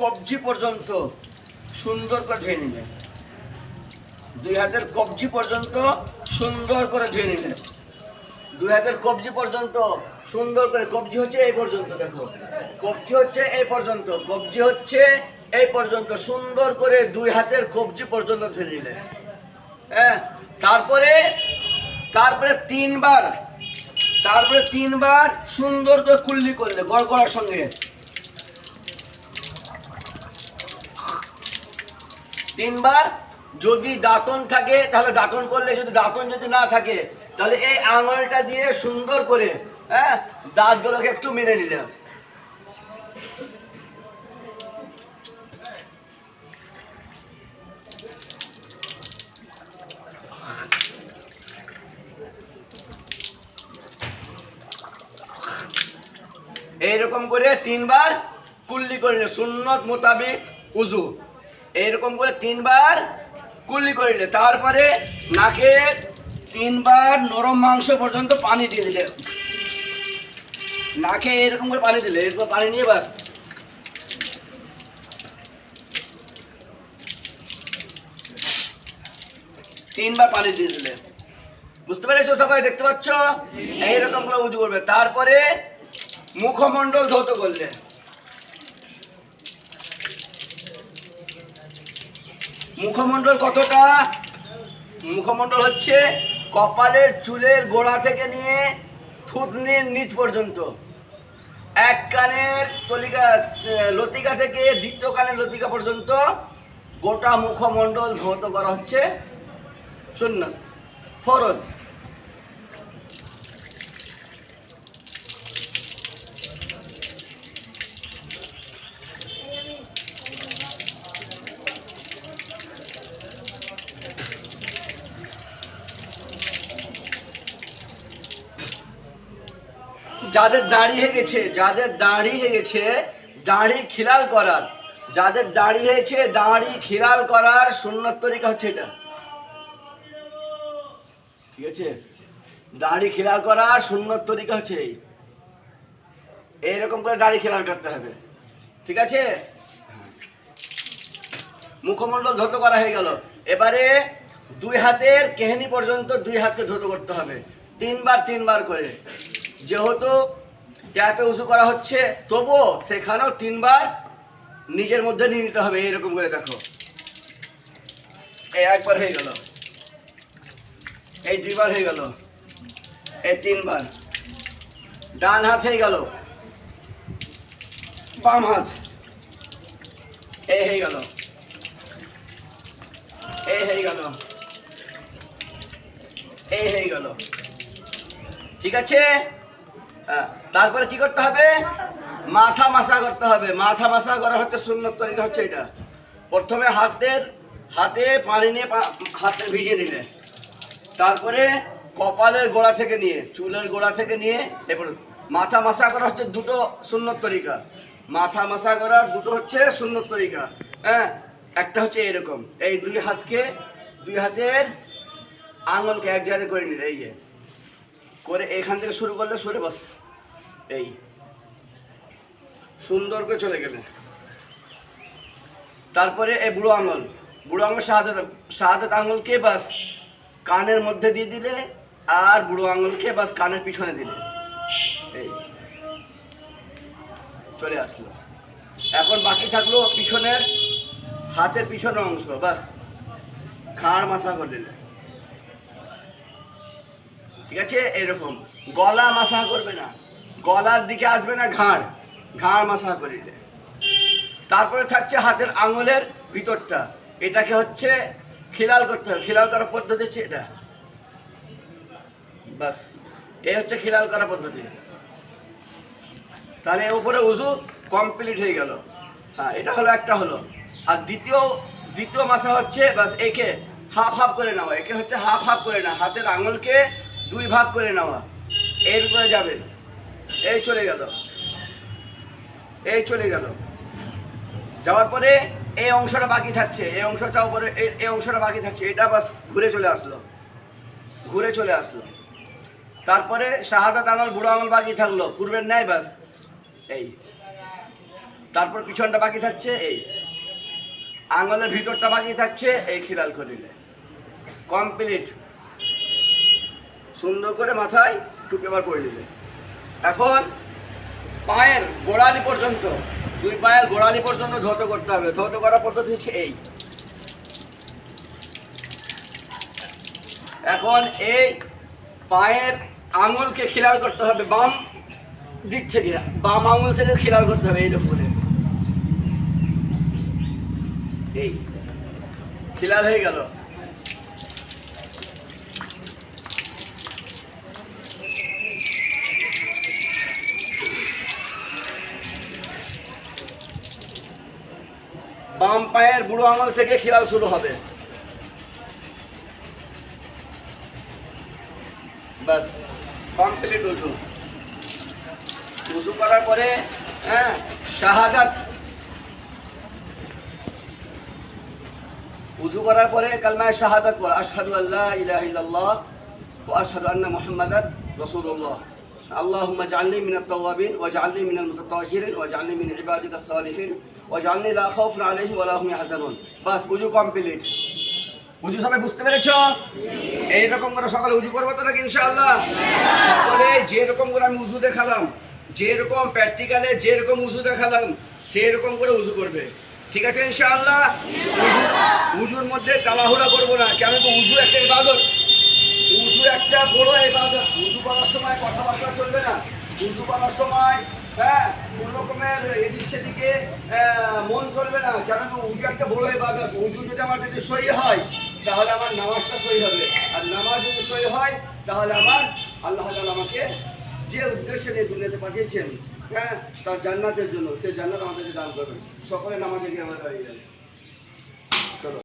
কবজি পর্যন্ত সুন্দর করে ধুয়ে নিবে। দুই হাতের কবজি পর্যন্ত সুন্দর করে ধুয়ে নিবে। দুই হাতের কবজি পর্যন্ত সুন্দর করে, কবজি হচ্ছে এই পর্যন্ত, দেখো। কবজি হচ্ছে এই পর্যন্ত, কবজি হচ্ছে এই পর্যন্ত, সুন্দর করে দুই হাতের কবজি পর্যন্ত ধুয়ে নিলে হ্যাঁ তারপরে তারপরে তিনবার তারপরে তিনবার সুন্দর করে কুল্লি করলে গড় করার সঙ্গে। তিনবার যদি দাঁতন থাকে, তাহলে দাঁতন করলে যদি দাঁতন যদি না থাকে, তাহলে এই আঙুলটা দিয়ে সুন্দর করে হ্যাঁ দাঁতগুলোকে একটু মেরে নিলে। এইরকম করে তিনবার কুল্লি করিলে সুন্নত মোতাবেক উজু। এইরকম করে তিনবার কুল্লি দিলে। তারপরে নাকে তিনবার নরম মাংস পর্যন্ত পানি দিয়ে দিলে। নাকে এরকম করে পানি দিলে, এরপর পানি নিয়ে বাস। তিনবার পানি দিয়ে দিলে। বুঝতে পেরেছ সবাই? দেখতে পাচ্ছ? এইরকম করে উঁচু করবে। তারপরে মুখমণ্ডল ধৌত করলে। মুখমণ্ডল কতটা? মুখমণ্ডল হচ্ছে কপালের চুলের গোড়া থেকে নিয়ে থুতনির নিচ পর্যন্ত। এক কানের তলিকা লতিকা থেকে দ্বিতীয় কানের লতিকা পর্যন্ত গোটা মুখমণ্ডল ধৌত করা হচ্ছে শূন্য। ফরজ। যাদের দাড়ি হয়ে গেছে যাদের দাড়ি হয়ে গেছে দাড়ি খিলাল করার। যাদের দাড়ি হয়েছে দাড়ি খিলাল করার সুন্নত তরিকা হচ্ছে এটা। ঠিক আছে? দাড়ি খিলাল করার সুন্নত তরিকা হচ্ছে এই। এইরকম করে দাড়ি খিলাল করতে হবে। ঠিক আছে? মুখমণ্ডল ধৌত করা হয়ে গেল। এবারে দুই হাতের কেহেনি পর্যন্ত দুই হাতকে ধৌত করতে হবে। তিনবার তিনবার করে। যেহেতু ট্যাপে উঁচু করা হচ্ছে, তবুও সেখানেও তিনবার নিজের মধ্যে নিয়ে নিতে হবে এরকম করে দেখো। এই একবার হয়ে গেল। এই দুইবার হয়ে গেল। এই তিনবার। ডান হাত হয়ে গেল। বাম হাত। এই হয়ে গেল। এই হয়ে গেল। এই হয়ে গেল। ঠিক আছে? তারপরে কি করতে হবে? মাথা মাসা করতে হবে। মাথা মাসা করা হচ্ছে সুন্নত তরিকা হচ্ছে এটা। প্রথমে হাতের, হাতে পানি নিয়ে হাতে ভিজিয়ে নিলে তারপরে কপালের গোড়া থেকে নিয়ে, চুলের গোড়া থেকে নিয়ে, এরপর মাথা মাসা করা হচ্ছে দুটো সুন্নত তরিকা। মাথা মাসা করা দুটো হচ্ছে সুন্নত তরিকা। হ্যাঁ একটা হচ্ছে এরকম। এই দুই হাতকে, দুই হাতের আঙুলকে এক জায়গায় করে নিলে, এই যে। করে এখান থেকে শুরু করলে সরে বস। এই। সুন্দর করে চলে গেলে। তারপরে এই বুড়ো আঙুল। বুড়ো আঙুল শাহাদাত শাহাদাত আঙুলকে বাস কানের মধ্যে দিয়ে দিলে আর বুড়ো আঙুলকে বাস কানের পিছনে দিলে। এই। চলে আসলো। এখন বাকি থাকল পিছনের, হাতের পিছনের অংশ। বাস। খাড় মাছা করে দিলে। ঠিক আছে? এরকম। গলা মাসা করবে না। গলার দিকে আসবে না ঘাড়। ঘাড় মাসা করিলে তারপরে থাকছে হাতের আঙুলের ভিতরটা। এটাকে হচ্ছে খিলাল করতে হবে। খিলাল করার পদ্ধতি হচ্ছে এটা। বাস। এই হচ্ছে খিলাল করার পদ্ধতি। তাহলে উপরে উজু কমপ্লিট হয়ে গেল। হ্যাঁ এটা হলো একটা হলো। আর দ্বিতীয় দ্বিতীয় মাসা হচ্ছে বাস একে হাফ হাফ করে নেওয়া একে হচ্ছে হাফ হাফ করে নেওয়া হাতের আঙুলকে দুই ভাগ করে নেওয়া। এর উপরে যাবে। এই চলে গেল। এই চলে গেল। যাওয়ার পরে এই অংশটা বাকি থাকছে। এই অংশটা উপরে এই অংশটা বাকি থাকছে। এটা বাস ঘুরে চলে আসলো। ঘুরে চলে আসলো। তারপরে শাহাদাত আঙুল বুড়ো আঙুল বাকি থাকল। পূর্বের ন্যায় বাস। এই। তারপর পিছনটা বাকি থাকছে। এই। আঙুলের ভিতরটা বাকি থাকছে। এই খিলাল করিলে কমপ্লিট। সুন্দর করে মাথায় টুপি বার করে দিলে এখন পায়ের গোড়ালি পর্যন্ত, দুই পায়ের গোড়ালি পর্যন্ত ধৌত করতে হবে। ধৌত করার পদ্ধতি হচ্ছে এই। এখন এই পায়ের আঙুলকে খিলাল করতে হবে বাম দিক থেকে। বাম আঙুল থেকে খিলাল করতে হবে এইরকম করে। এই। খিলাল হয়ে গেল। বাম পায়ের বুড়ো আঙুল থেকে খিলাল শুরু হবে। বাস কমপ্লিট উজু। উজু করার পরে হ্যাঁ শাহাদাত। উজু করার পরে কালমায় শাহাদাত পর আশহাদু আল্লাহ ইলাহা ইল্লাল্লাহ, ওয়া আশহাদু আন্না মুহাম্মাদান রাসূলুল্লাহ। اللهم اجعلني من التوابين واجعلني من المتطهرين واجعلني من عبادك الصالحين واجعلني لا خوف عليهم ولا هم يحزنون বাস উজু কমপ্লিট উজু সবাই বুঝতে পেরেছ এইরকম করে সকালে উজু করবো তো নাকি ইনশাআল্লাহ সকলে যেরকম করে আমি উজু দেখালাম যেরকম প্র্যাকটিক্যালে যেরকম উজু দেখালাম সেরকম করে উজু করবে ঠিক আছে ইনশাআল্লাহ উজু- উজুর মধ্যে তাড়াহুড়া করবো না কেন তো উজু একটা ইবাদত উজু একটা বড় ইবাদত উজু করার সময় কথাবার্তা চলবে না। উজু করার সময় হ্যাঁ কোন রকমের এদিক সেদিকে মন চলবে না। কেন উজু একটা বড় ইবাদত উজু যদি আমার যদি সই হয়, তাহলে আমার নামাজটা সই হবে। আর নামাজ যদি সই হয়, তাহলে আমার আল্লাহ তাআলা আমাকে যে উদ্দেশ্যে নিয়ে দুনিয়াতে পাঠিয়েছেন হ্যাঁ তার জান্নাতের জন্য সেই জান্নাত আমাদেরকে দান করবেন। সকলে নামাজে গিয়ে আমরা দাঁড়িয়ে যাই চলো।